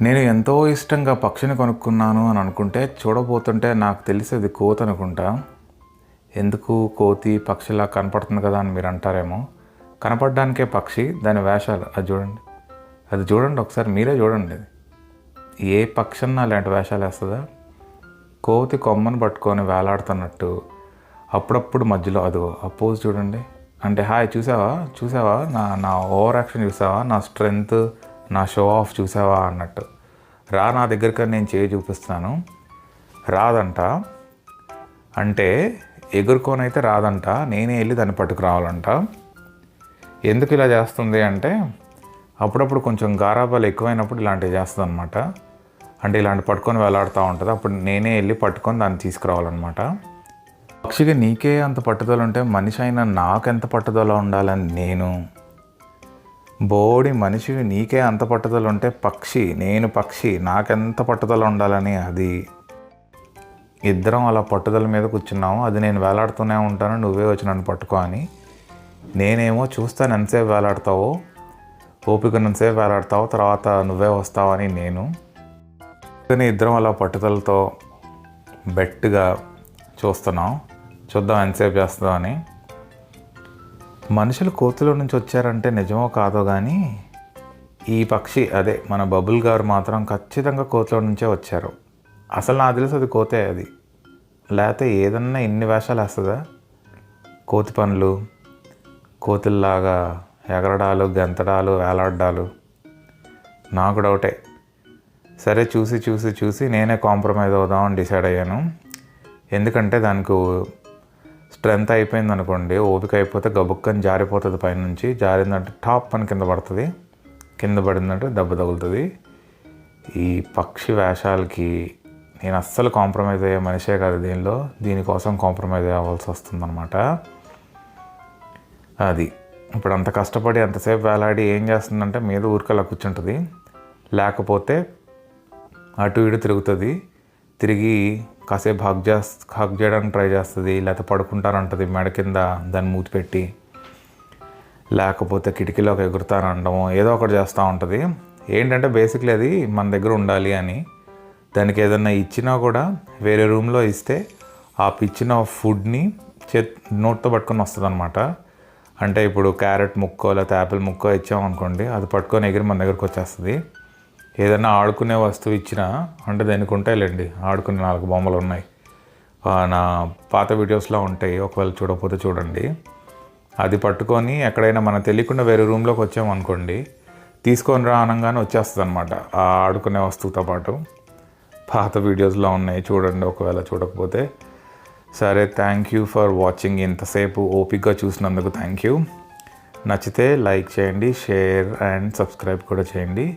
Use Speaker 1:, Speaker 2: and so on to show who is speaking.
Speaker 1: నేను ఎంతో ఇష్టంగా పక్షిని కొనుక్కున్నాను అని అనుకుంటే చూడబోతుంటే నాకు తెలిసేది కోతి అనుకుంటా. ఎందుకు కోతి పక్షిలా కనపడుతుంది కదా అని మీరు అంటారేమో. కనపడడానికే పక్షి దాని వేషాలు. అది చూడండి. అది చూడండి ఒకసారి మీరే చూడండి. అది ఏ పక్షి అన్నా అలాంటి వేషాలు వేస్తుందా? కోతి కొమ్మను పట్టుకొని వేలాడుతున్నట్టు అప్పుడప్పుడు మధ్యలో అదిగో అపోజ్ చూడండి. అంటే హాయ్ చూసావా? చూసావా? నా నా ఓవర్ యాక్షన్ చూసావా? నా స్ట్రెంగ్త్ నా షో ఆఫ్ చూసావా అన్నట్టు. రా నా దగ్గరికి నేను చేయి చూపిస్తున్నాను. రాదంట. అంటే ఎగురుకోనైతే రాదంట. నేనే వెళ్ళి దాన్ని పట్టుకురావాలంట. ఎందుకు ఇలా చేస్తుంది అంటే అప్పుడప్పుడు కొంచెం గారాబాలు ఎక్కువైనప్పుడు ఇలాంటివి చేస్తుంది అనమాట అంటే ఇలాంటి పట్టుకొని వేలాడుతూ ఉంటుంది. అప్పుడు నేనే వెళ్ళి పట్టుకొని దాన్ని తీసుకురావాలన్నమాట. పక్షికి నీకే అంత పట్టుదల ఉంటే మనిషి అయినా నాకెంత పట్టుదల ఉండాలని నేను? బోడి మనిషికి నీకే అంత పట్టుదల ఉంటే పక్షి నేను పక్షి నాకెంత పట్టుదల ఉండాలని అది. ఇద్దరం అలా పట్టుదల మీద కూర్చున్నాము. అది నేను వేలాడుతూనే ఉంటాను నువ్వే వచ్చి నన్ను పట్టుకో అని. నేనేమో చూస్తాను ఎంతసేపు వేలాడతావో ఓపిక ఎంతసేపు వేలాడతావు తర్వాత నువ్వే వస్తావని నేను. కానీ ఇద్దరం అలా పట్టుదలతో బెట్టుగా చూస్తున్నాం. చూద్దాం ఎంతసేపు చేస్తుందో అని. మనుషులు కోతుల నుంచి వచ్చారంటే నిజమో కాదో కానీ ఈ పక్షి అదే మన బబుల్ గారు మాత్రం ఖచ్చితంగా కోతుల నుంచే వచ్చారు. అసలు నాకు తెలుసు అది కోతే అది. లేకపోతే ఏదన్నా ఇన్ని వేషాలు వేస్తుందా? కోతి పనులు కోతుల్లాగా ఎగరడాలు గెంతడాలు వేలాడ్డాలు. నాకు డౌటే. సరే చూసి చూసి చూసి నేనే కాంప్రమైజ్ అవుదామని డిసైడ్ అయ్యాను. ఎందుకంటే దానికి స్ట్రెంత్ అయిపోయింది అనుకోండి ఓపిక అయిపోతే గబుక్కని జారిపోతుంది పైనుంచి. జారిందంటే టాప్ అని కింద పడుతుంది. కింద పడిందంటే దెబ్బ తగులుతుంది. ఈ పక్షి వేషాలకి నేను అస్సలు కాంప్రమైజ్ అయ్యే మనిషే కాదు దీనిలో. దీనికోసం కాంప్రమైజ్ అవ్వాల్సి వస్తుందన్నమాట. అది. ఇప్పుడు అంత కష్టపడి అంతసేపు వేలాడి ఏం చేస్తుందంటే మీద ఊరికలా కూర్చుంటుంది. లేకపోతే అటు ఇటు తిరుగుతుంది. తిరిగి కాసేపు హక్ చేస్ హగ్ చేయడానికి ట్రై చేస్తుంది లేకపోతే పడుకుంటానంటుంది మెడ కింద దాన్ని మూతి పెట్టి. లేకపోతే కిటికీలోకి ఎగురుతానండము ఏదో ఒకటి చేస్తూ ఉంటుంది. ఏంటంటే బేసిక్లీ అది మన దగ్గర ఉండాలి అని. దానికి ఏదన్నా ఇచ్చినా కూడా వేరే రూమ్లో ఇస్తే ఆ పిచ్చిన ఫుడ్ని చే నోట్తో పట్టుకొని వస్తుంది అనమాట అంటే ఇప్పుడు క్యారెట్ ముక్కో లేకపోతే యాపిల్ ముక్కో ఇచ్చామనుకోండి అది పట్టుకొని ఎగిరి మన దగ్గరకు వచ్చేస్తుంది. ఏదైనా ఆడుకునే వస్తువు ఇచ్చినా అంటే దానికి ఉంటాయిలేండి ఆడుకునే నాలుగు బొమ్మలు ఉన్నాయి. నా పాత వీడియోస్లో ఉంటాయి. ఒకవేళ చూడకపోతే చూడండి. అది పట్టుకొని ఎక్కడైనా మనం తెలియకుండా వేరే రూమ్లోకి వచ్చామనుకోండి తీసుకొని రా అనగానే వచ్చేస్తుంది అనమాట ఆ ఆడుకునే వస్తువుతో పాటు. పాత వీడియోస్లో ఉన్నాయి. చూడండి ఒకవేళ చూడకపోతే. సరే థ్యాంక్ యూ ఫర్ వాచింగ్ ఇంతసేపు. ఓపిక్గా చూసినందుకు థ్యాంక్ యూ. నచ్చితే లైక్ చేయండి షేర్ అండ్ సబ్స్క్రైబ్ కూడా చేయండి.